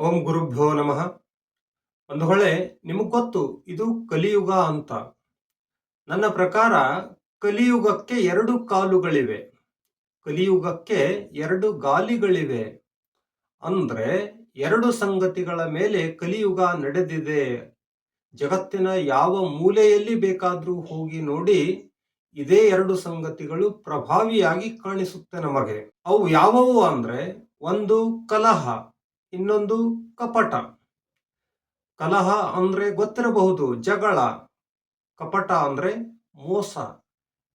ಓಂ ಗುರುಭ್ಯೋ ನಮಃ. ಒಂದು ಹೊಳೆ, ನಿಮಗೆ ಗೊತ್ತು, ಇದು ಕಲಿಯುಗ ಅಂತ. ನನ್ನ ಪ್ರಕಾರ, ಕಲಿಯುಗಕ್ಕೆ ಎರಡು ಕಾಲುಗಳಿವೆ. ಕಲಿಯುಗಕ್ಕೆ ಎರಡು ಗಾಲಿಗಳಿವೆ. ಅಂದ್ರೆ, ಎರಡು ಸಂಗತಿಗಳ ಮೇಲೆ ಕಲಿಯುಗ ನಡೆದಿದೆ. ಜಗತ್ತಿನ ಯಾವ ಮೂಲೆಯಲ್ಲಿ ಬೇಕಾದರೂ ಹೋಗಿ ನೋಡಿ, ಇದೇ ಎರಡು ಸಂಗತಿಗಳು ಪ್ರಭಾವಿಯಾಗಿ ಕಾಣಿಸುತ್ತೆ ನಮಗೆ. ಅವು ಯಾವುವು ಅಂದ್ರೆ, ಒಂದು ಕಲಹ. ಇನ್ನೊಂದು ಕಪಟ. ಕಲಹ ಅಂದ್ರೆ ಗೊತ್ತಿರಬಹುದು, ಜಗಳ. ಕಪಟ ಅಂದ್ರೆ ಮೋಸ.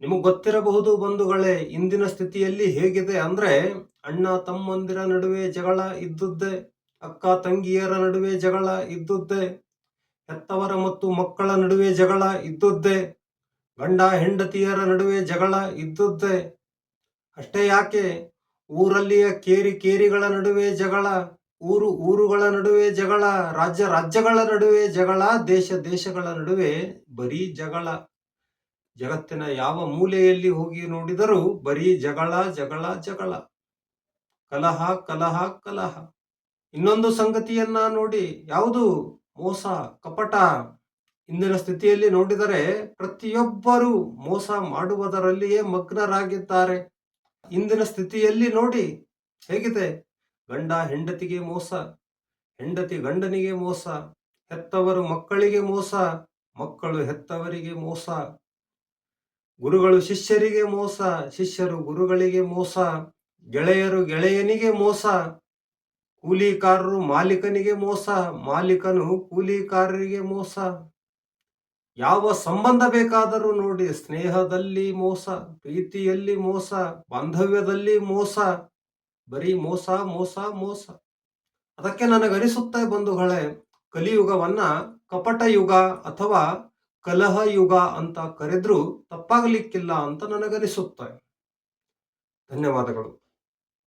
ನಿಮಗೆ ಗೊತ್ತಿರಬಹುದು ಬಂಧುಗಳೇ, ಇಂದಿನ ಸ್ಥಿತಿಯಲ್ಲಿ ಹೇಗಿದೆ ಅಂದ್ರೆ, ಅಣ್ಣ ತಮ್ಮಂದಿರ ನಡುವೆ ಜಗಳ ಇದ್ದುದ್ದೆ, ಅಕ್ಕ ತಂಗಿಯರ ನಡುವೆ ಜಗಳ ಇದ್ದುದ್ದೆ, ಹೆತ್ತವರ ಮತ್ತು ಮಕ್ಕಳ ನಡುವೆ ಜಗಳ ಇದ್ದುದ್ದೆ, ಗಂಡ ಹೆಂಡತಿಯರ ನಡುವೆ ಜಗಳ ಇದ್ದುದ್ದೆ. ಅಷ್ಟೇ ಯಾಕೆ? ಊರಲ್ಲಿಯ ಕೇರಿ ಕೇರಿಗಳ ನಡುವೆ ಜಗಳ ಊರು, ಊರುಗಳ ನಡುವೆ ಜಗಳ, ರಾಜ್ಯ, ರಾಜ್ಯಗಳ ನಡುವೆ ಜಗಳ, ದೇಶ, ದೇಶಗಳ ನಡುವೆ ಬರೀ ಜಗಳ. ಜಗತ್ತಿನ ಯಾವ ಮೂಲೆಯಲ್ಲಿ ಹೋಗಿ ನೋಡಿದರೂ ಬರೀ ಜಗಳ ಜಗಳ ಜಗಳ. ಕಲಹ ಕಲಹ ಕಲಹ. ಇನ್ನೊಂದು ಸಂಗತಿಯನ್ನ ನೋಡಿ, ಯಾವುದು ಮೋಸ, ಕಪಟ. ಇಂದಿನ ಸ್ಥಿತಿಯಲ್ಲಿ ನೋಡಿದರೆ ಪ್ರತಿಯೊಬ್ಬರು ಮೋಸ ಮಾಡುವುದರಲ್ಲಿಯೇ ಮಗ್ನರಾಗಿದ್ದಾರೆ. ಇಂದಿನ ಸ್ಥಿತಿಯಲ್ಲಿ ನೋಡಿ, ಹೇಗಿದೆ? ಗಂಡ ಹೆಂಡತಿಗೆ ಮೋಸ, ಹೆಂಡತಿ ಗಂಡನಿಗೆ ಮೋಸ, ಹೆತ್ತವರು ಮಕ್ಕಳಿಗೆ ಮೋಸ, ಮಕ್ಕಳು ಹೆತ್ತವರಿಗೆ ಮೋಸ, ಗುರುಗಳು ಶಿಷ್ಯರಿಗೆ ಮೋಸ, ಶಿಷ್ಯರು ಗುರುಗಳಿಗೆ ಮೋಸ, ಗೆಳೆಯರು ಗೆಳೆಯನಿಗೆ ಮೋಸ, ಕೂಲಿಕಾರರು ಮಾಲೀಕನಿಗೆ ಮೋಸ, ಮಾಲೀಕನು ಕೂಲಿಕಾರರಿಗೆ ಮೋಸ. ಯಾವ ಸಂಬಂಧ ಬೇಕಾದರೂ ನೋಡಿ, ಸ್ನೇಹದಲ್ಲಿ ಮೋಸ, ಪ್ರೀತಿಯಲ್ಲಿ ಮೋಸ, ಬಾಂಧವ್ಯದಲ್ಲಿ ಮೋಸ ಬರೀ ಮೋಸ ಮೋಸ ಮೋಸ. ಅದಕ್ಕೆ ನನಗನಿಸುತ್ತೆ ಬಂಧುಗಳೇ ಕಲಿಯುಗವನ್ನ ಕಪಟ ಯುಗ ಅಥವಾ ಕಲಹ ಯುಗ ಅಂತ ಕರೆದ್ರೂ ತಪ್ಪಾಗಲಿಕ್ಕಿಲ್ಲ ಅಂತ ನನಗನಿಸುತ್ತೆ. ಧನ್ಯವಾದಗಳು.